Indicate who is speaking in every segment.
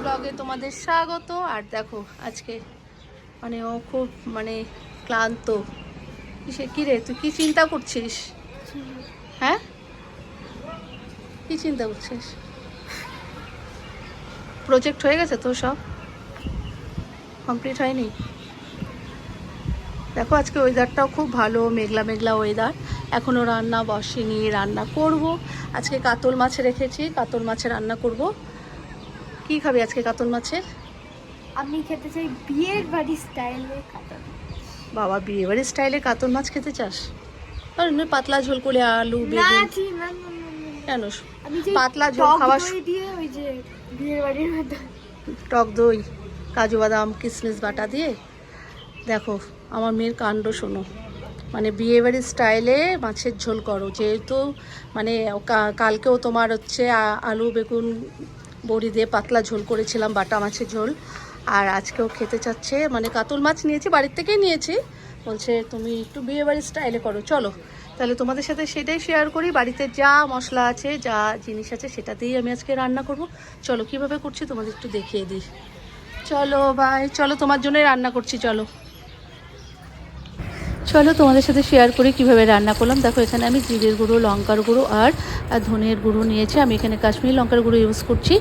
Speaker 1: ব্লগে তোমাদের স্বাগত। আর দেখো, আজকে মানে ও খুব মানে ক্লান্ত। কিসে, কি রে, তুই কি চিন্তা করছিস? হ্যাঁ? কি চিন্তা করছিস? প্রজেক্ট হয়ে গেছে তো সব? কমপ্লিট হয়নি? দেখো, আজকে ওয়েদারটাও খুব ভালো, মেঘলা মেঘলা ওয়েদার এখনও রান্না বসেনি, রান্না করব। আজকে কাতল মাছ রেখেছি, কাতল মাছের রান্না করব। কি খাবি আজকে কাতল মাছের
Speaker 2: আমি খেতে চাই বিয়ের বাড়ি স্টাইলে কাটানো
Speaker 1: বাবা বিয়ে বাড়ির স্টাইলে কাতল মাছ খেতে চাস? আর এমনি পাতলা ঝোল করে আলু বেগুন। কেন? পাতলা ঝোল খাওয়া
Speaker 2: দিয়ে ওই যে বিয়ের বাড়ির মতো।
Speaker 1: টক দই কাজু বাদাম কিশমিশ বাটা দিয়ে। দেখো আমার মেয়ের কাণ্ড শোনো। মানে বিয়েবাড়ির স্টাইলে মাছের ঝোল করো। যেহেতু মানে কালকেও তোমার হচ্ছে আলু বেগুন বড়ি দিয়ে পাতলা ঝোল করেছিলাম, বাটা মাছের ঝোল। আর আজকেও খেতে চাচ্ছে মানে কাতল মাছ নিয়েছি, বাড়ির থেকেই নিয়েছি। বলছে, তুমি একটু বিয়েবাড়ির স্টাইলে করো, চলো। তাহলে তোমাদের সাথে সেটাই শেয়ার করি, বাড়িতে যা মশলা আছে, যা জিনিস আছে, সেটা দিয়েই আমি আজকে রান্না করব। চলো, কীভাবে করছি তোমাদের একটু দেখিয়ে দিই। চলো ভাই চলো, তোমার জন্যই রান্না করছি, চলো। চলো তোমাদের সাথে শেয়ার করি কীভাবে রান্না করলাম। দেখো, এখানে আমি জিরের গুঁড়ো, লঙ্কার গুঁড়ো আর ধনের গুঁড়ো নিয়েছি। আমি এখানে কাশ্মীরি লঙ্কার গুঁড়ো ইউজ করছি।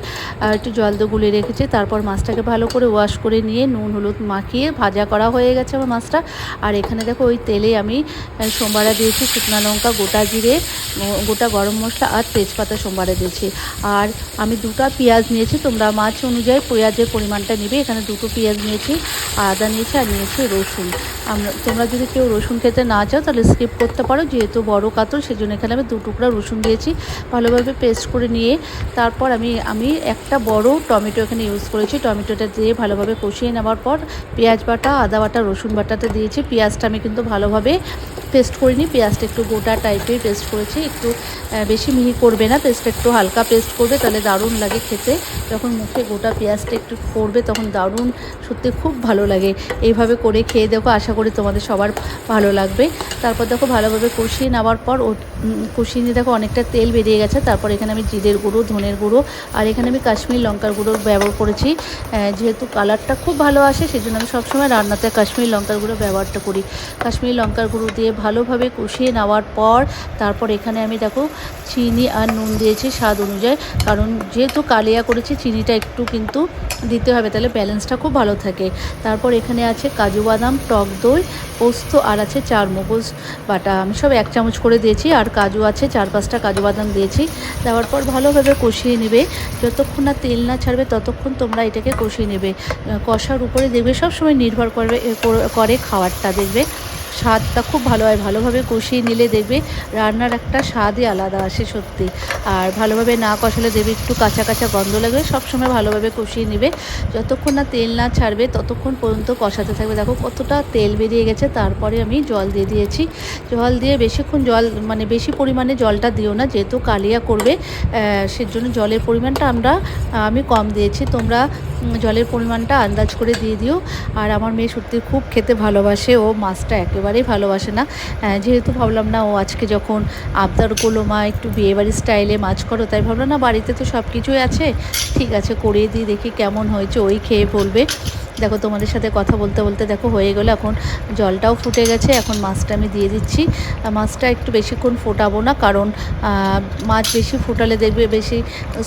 Speaker 1: আর একটু জল দিয়ে গুলে রেখেছি। তারপর মাছটাকে ভালো করে ওয়াশ করে নিয়ে নুন, হলুদ মাখিয়ে ভাজা করা হয়ে গেছে আমার মাছটা। আর এখানে দেখো, ওই তেলে আমি সোমবারা দিয়েছি শুকনো লঙ্কা, গোটা জিরে গোটা গরম মশলা আর তেজপাতা সোমবারে দিয়েছি। আর আমি দুটো পেঁয়াজ নিয়েছি। তোমরা মাছ অনুযায়ী পেঁয়াজের পরিমাণটা নিবে। এখানে দুটো পেঁয়াজ নিয়েছি, আদা নিয়েছি আর নিয়েছি রসুন। আমরা, তোমরা যদি কেউ রসুন খেতে না চাও, তাহলে স্কিপ করতে পারো। যেহেতু বড় কাতল, সেজন্য এখানে আমি দু টুকরা রসুন দিয়েছি। ভালোভাবে পেস্ট করে নিয়ে, তারপর আমি আমি একটা বড় টমেটো এখানে ইউজ করেছি। টমেটোটা দিয়ে ভালোভাবে কষিয়ে নেওয়ার পর, পেঁয়াজ বাটা, আদা বাটা, রসুন বাটাতে দিয়েছি। পেঁয়াজটা আমি কিন্তু ভালোভাবে পেস্ট করিনি। পেঁয়াজটা একটু গোটা টাইপের পেস্ট করেছি। একটু বেশি মিহি করবে না। পেস্টটা একটু হালকা পেস্ট করবে, তাহলে দারুণ লাগে খেতে। যখন মুখে গোটা পেঁয়াজটা একটু করবে তখন দারুণ, সত্যি খুব ভালো লাগে। এইভাবে করে খেয়ে দেখো, আশা করি তোমাদের সবার ভালো লাগবে। তারপর দেখো ভালোভাবে কষিয়ে নেওয়ার পর ও কষিয়ে নিয়ে দেখো অনেকটা তেল বেরিয়ে গেছে। তারপর এখানে আমি জিরের গুঁড়ো, ধনের গুঁড়ো আর এখানে আমি কাশ্মীর লঙ্কার গুঁড়ো ব্যবহার করেছি। যেহেতু কালারটা খুব ভালো আসে সেই জন্য আমি সবসময় রান্নাতে কাশ্মীর লঙ্কার গুঁড়ো ব্যবহারটা করি। কাশ্মীর লঙ্কার গুঁড়ো দিয়ে ভালোভাবে কষিয়ে নেওয়ার পর তারপর এখানে আমি দেখো চিনি আর নুন দিয়েছি স্বাদ অনুযায়ী। কারণ যেহেতু কালিয়া করেছি, চিনিটা একটু কিন্তু দিতে হবে, তাহলে ব্যালেন্সটা খুব ভালো থাকে। তারপর এখানে আছে কাজু বাদাম, টক দই, পোস্ত আর আছে, চার মগজ, বাটা, আমি সব এক চামচ করে দিয়েছি, আর কাজু আছে, চার পাঁচটা কাজু বাদাম দিয়েছি। দেওয়ার পর ভালোভাবে কষিয়ে নেবে। যতক্ষণ না তেল না ছাড়বে, ততক্ষণ তোমরা এটাকে কষিয়ে নেবে। কষার উপরে দেখবে সবসময় নির্ভর করবে করে খাবারটা, দেখবে। স্বাদটা খুব ভালো হয়। ভালোভাবে কষিয়ে নিলে দেখবে রান্নার একটা স্বাদই আলাদা আসে সত্যি। আর ভালোভাবে না কষালে দেবে একটু কাঁচা কাঁচা গন্ধ লাগবে। সবসময় ভালোভাবে কষিয়ে নেবে। যতক্ষণ না তেল না ছাড়বে ততক্ষণ পর্যন্ত কষাতে থাকবে। দেখো কতটা তেল বেরিয়ে গেছে। তারপরে আমি জল দিয়ে দিয়েছি। জল দিয়ে বেশিক্ষণ জল মানে বেশি পরিমাণে জলটা দিও না। যেহেতু কালিয়া করবে সেজন্য জলের পরিমাণটা আমরা, আমি কম দিয়েছি। তোমরা জলের পরিমাণটা আন্দাজ করে দিয়ে দিও। আর আমার মেয়ে সত্যি খুব খেতে ভালোবাসে, ও মাছটা একেবারেই ভালোবাসে না। যেহেতু ভাবলাম না, ও আজকে যখন আবদার করল, মা একটু বিয়েবাড়ির স্টাইলে মাছ করো, তাই ভাবলাম, না, বাড়িতে তো সব কিছুই আছে, ঠিক আছে করে দিই, দেখি কেমন হয়েছে, ওই খেয়ে বলবে দেখো, তোমাদের সাথে কথা বলতে বলতে দেখো হয়ে গেলো। এখন জলটাও ফুটে গেছে, এখন মাছটা আমি দিয়ে দিচ্ছি। মাছটা একটু বেশিক্ষণ ফোটাবো না, কারণ মাছ বেশি ফোটালে দেখবে বেশি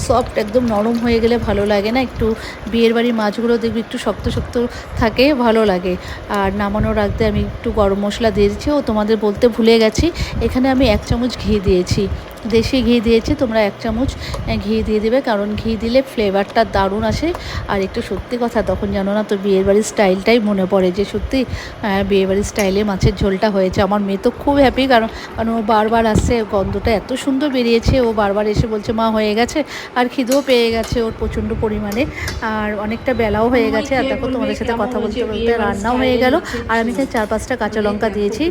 Speaker 1: সফট একদম নরম হয়ে গেলে ভালো লাগে না। একটু বিয়ের বাড়ির মাছগুলো দেখবে একটু শক্ত শক্ত থাকে, ভালো লাগে। আর নামানোর আগে আমি একটু গরম মশলা দিয়ে দিচ্ছি। ও তোমাদের বলতে ভুলে গেছি, এখানে আমি এক চামচ ঘি দিয়েছি। দেশি ঘি দিয়েছি তোমরা এক চামচ ঘি দিয়ে দেবে কারণ ঘি দিলে ফ্লেভারটা দারুণ আসে। আর একটু সত্যি কথা তখন জানো না তো বিয়ের বাড়ির স্টাইলটাই মনে পড়ে যে সত্যি বিয়ে বাড়ির স্টাইলে মাছের ঝোলটা হয়েছে। আমার মেয়ে তো খুব হ্যাপি কারণ কারণ ও বারবার আসছে গন্ধটা এত সুন্দর বেরিয়েছে ও বারবার এসে বলছে মা হয়ে গেছে। আর খিদেও পেয়ে গেছে ওর প্রচণ্ড পরিমাণে। আর অনেকটা বেলাও হয়ে গেছে আর দেখো তোমাদের সাথে কথা বলতে বলতে রান্নাও হয়ে গেল। আর আমি এখানে চার পাঁচটা কাঁচা লঙ্কা দিয়েছি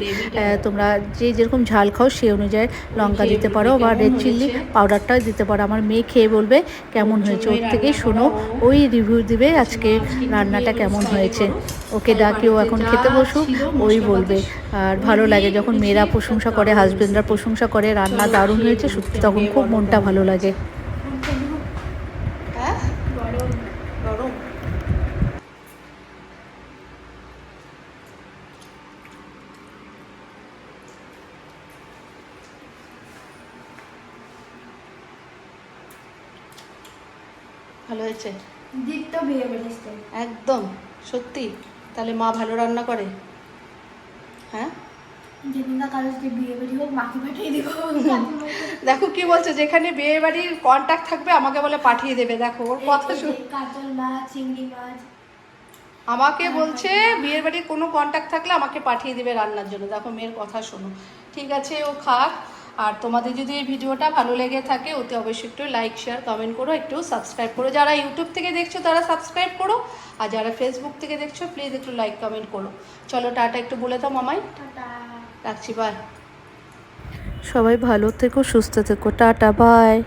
Speaker 1: তোমরা যে যেরকম ঝাল খাও সেই অনুযায়ী লঙ্কা দিতে পারো। বা রেড চিল্লি পাউডারটাও দিতে পারো। আমার মেয়ে খেয়ে বলবে কেমন হয়েছে। ওর থেকে শোনো, ওই রিভিউ দিবে আজকে রান্নাটা কেমন হয়েছে। ওকে ডাকি, ও এখন খেতে বসুক, ওই বলবে। আর ভালো লাগে যখন মেয়েরা প্রশংসা করে হাজবেন্ডরা প্রশংসা করে, রান্না দারুণ হয়েছে, সত্যি তখন খুব মনটা ভালো লাগে। ভালো হয়েছে?
Speaker 2: দীপ্ত বিয়ে বাড়ি
Speaker 1: একদম সত্যি? তাহলে মা ভালো রান্না করে? হ্যাঁ? দেখো কি বলছে যেখানে বিয়ে বাড়ির কন্ট্যাক্ট থাকবে আমাকে বলে পাঠিয়ে দেবে। দেখো ওর কথা শুন
Speaker 2: কাতল মাছ চিংড়ি মাছ।
Speaker 1: আমাকে বলছে বিয়ের বাড়ির কোনো কন্ট্যাক্ট থাকলে আমাকে পাঠিয়ে দেবে রান্নার জন্য। দেখো মেয়ের কথা শোনো। ঠিক আছে ও খাক। আর তোমাদের যদি এই ভিডিওটা ভালো লেগে থাকে অতি অবশ্যই একটু লাইক শেয়ার কমেন্ট করো একটু সাবস্ক্রাইব করো। যারা ইউটিউব থেকে দেখছ তারা সাবস্ক্রাইব করো। আর যারা ফেসবুক থেকে দেখছ প্লিজ একটু লাইক কমেন্ট করো। চলো টাটা একটু বলে দাও মামাই।
Speaker 2: টাটা।
Speaker 1: রাখছি বাই সবাই ভালো থেকো সুস্থ থেকো। Tata bye